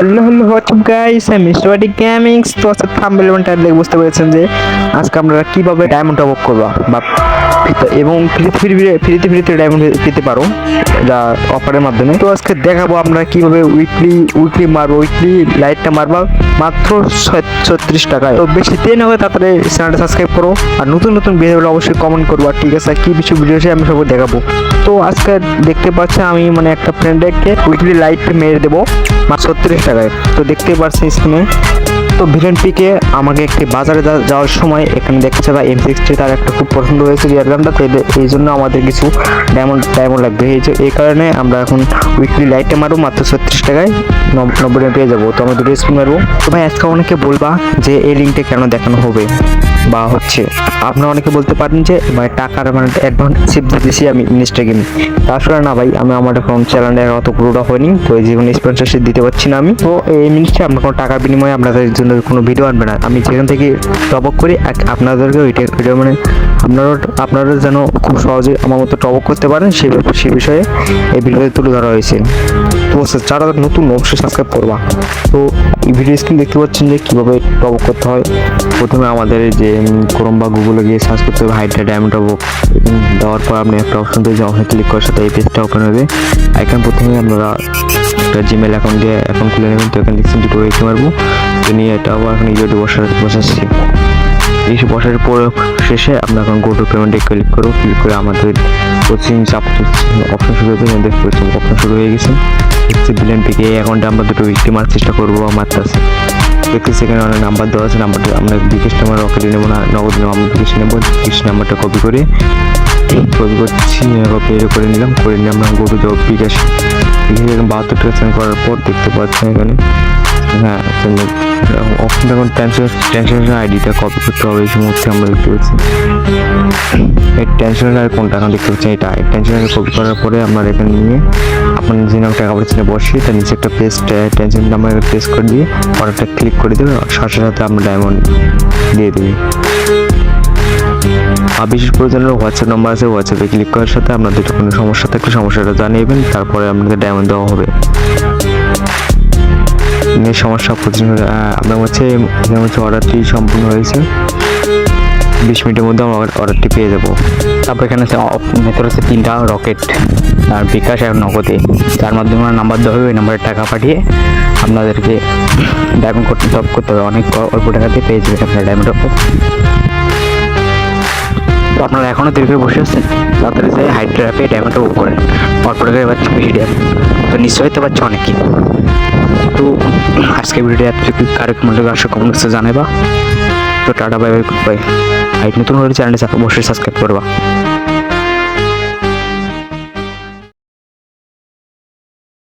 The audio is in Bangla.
হ্যালো হ্যালো হোয়াটসঅ্যাপ গাইস আমি মিস্টার বাডি গেমিংস তো আজকে থাম্বনেল এবং টাইটেল দেখে বুঝতে পেরেছেন যে আজকে আমরা কীভাবে ডায়মন্ড টপ করব বা ফ্রিতে- এবং ফ্রি ফ্রি ফ্রিতে ফ্রিতে ডায়মন্ড পেতে পারো যা অফারের মাধ্যমে। তো আজকে দেখাবো আমরা কীভাবে উইকলি উইকলি মারবো। উইকলি লাইটটা মারবা মাত্র ছত্রিশ টাকায়। তো বেশি দেরি হবে তাড়াতাড়ি চ্যানেলটা সাবস্ক্রাইব করো। আর নতুন নতুন ভিডিও অবশ্যই কমেন্ট করব, ঠিক আছে? কি কিছু ভিডিও আছে আমি সব দেখাবো। তো আজকে দেখতে পাচ্ছি আমি মানে একটা ফ্রেন্ডকে উইকলি লাইট মেরে দেবো। মাত্র ছত্রিশ টাকায় তো দেখতে পাচ্ছি স্ক্রিনে তো ভিলেন পিকে আমাকে একটি বাজারে যাওয়ার সময় এখানে দেখছে বা এম সিক্সটি তার একটা খুব পছন্দ হয়েছে রিয়ার গানটা তো এই জন্য আমাদের কিছু ডায়মন্ড ডায়মন্ড লাগবে। এই যে এই কারণে আমরা এখন উইকলি লাইটটা মারবো, মাত্র ছত্রিশ টাকায় নব- নব্বই টাকা পেয়ে যাব। তো আমরা দুটো স্ক্রিন মারবো। তো ভাই, আজকে অনেকে বলবা যে এই লিঙ্কটা কেন দেখানো হবে বা হচ্ছে। আপনারা অনেকে বলতে পারেন যে মানে টাকার মানে অ্যাডভান্স চিপ দিতেছি আমি ইনস্টা গেমে আসলে না ভাই, আমি আমার এখন চ্যানেলে অত পুরোটা হয়নি, তো এই জীবনে স্পন্সরশিপ দিতে পারছি না আমি। তো এই মিনিটে আমরা কোনো টাকার বিনিময়ে আপনাদের জন্য কোনো ভিডিও আনবে না। আমি যেখান থেকে টপক করি আর আপনাদেরকে ভিডিও মানে আপনারা আপনারা যেন খুব সহজে আমার মতো টপক করতে পারেন সেই সে বিষয়ে এই ভিডিওতে তুলে ধরা হয়েছে। তো যারা নতুন, অবশ্যই সাবস্ক্রাইব করবা। তো এই ভিডিও স্ক্রিন দেখতে পাচ্ছেন যে কীভাবে টপক করতে হয়। প্রথমে আমাদের যে ক্রোম বা গুগলে গিয়ে সার্চ করতে হবে হাইড্রা ডায়মন্ড টপক দেওয়ার পর আপনি একটা অপশন পেয়ে অপশন ক্লিক করার সাথে এই পেজটা ওপেন হবে এখানে প্রথমে আপনারা একটা জিমেল অ্যাকাউন্ট দিয়ে অ্যাকাউন্ট খুলে নেবেন, তো এখানে দেখছেন দুটো ওয়েকে মারবো তো নিয়ে এটা আবার এখন ইউটি বসার বসাচ্ছি। এই বসার পর শেষে আমরা এখন গো টু পেমেন্টে ক্লিক করব। ক্লিক করে আমাদের কোচিং অপশন শুরু হয়েছে দেখতে পাচ্ছি অপশন শুরু হয়ে গেছে। দেখছি বিলিয়ন পিকে এই অ্যাকাউন্টে আমরা দুটো উইকলি মারার চেষ্টা করব বা মারতেছি দেখতে সেখানে অনেক নাম্বার দেওয়া আছে নাম্বারটা আমরা বিকাশ নাম্বার রকেটে নেব না, নগদ নেব, আমরা বিকাশ নেব। বিকাশ নাম্বারটা কপি করে কপি করছি কপি করে নিলাম, করে নিয়ে আমরা গো টু বিকাশ। বাহাত্তর টাকা করার পর দেখতে পাচ্ছেন এখানে। হ্যাঁ অপশন এখন টেনশন টেনশন আইডিটা কপি করতে হবে এই মুহূর্তে আমরা দেখতে পাচ্ছি। এই টেনশনের আর কোনটা এখন দেখতে পাচ্ছেন? এটা টেনশনের কপি করার পরে আপনার এখানে নিয়ে আপনার যে নাম টাকা পড়েছেন বসিয়ে তার নিচে একটা পেস্ট টেনশন নাম্বার পেস্ট করে দিয়ে অর্ডারটা ক্লিক করে দেবে সাথে সাথে আমরা ডায়মন্ড দিয়ে দেবে আর বিশেষ প্রয়োজনের হোয়াটসঅ্যাপ নাম্বার আছে হোয়াটসঅ্যাপে ক্লিক করার সাথে আপনাদের কোনো সমস্যা থাকলে সমস্যাটা জানিয়েবেন তারপরে আপনাদের ডায়মন্ড দেওয়া হবে। সমস্যা আপনার হচ্ছে এখানে হচ্ছে অর্ডারটি সম্পূর্ণ হয়েছে। বিশ মিনিটের মধ্যে আমরা অর্ডারটি পেয়ে যাব। তারপর এখানে আছে মেথড আছে তিনটা রকেট আর বিকাশ আর নগদে। যার মাধ্যমে আমরা নাম্বার দেওয়া হবে, ওই নাম্বারে টাকা পাঠিয়ে আপনাদেরকে ডায়মন্ড করতে টপ করতে হবে। অনেক অল্প টাকাতে পেয়ে যাবেন আপনারা ডায়মন্ড তো আপনারা এখনও দেরি করে বসে আছেন। তাড়াতাড়ি যাই হাইড্রা ড্যামেটা বুক করেন অল্পটা করে পাচ্ছে বেশি ড্যাম তো নিশ্চয়ই তো পাচ্ছে অনেকই। তো আজকে ভিডিওটা এত কারও কমেন্টে আসলে আশা বক্সে জানাবা তো tata bye bye good bye আর নতুন হলে চ্যানেলটি অবশ্যই সাবস্ক্রাইব করবা।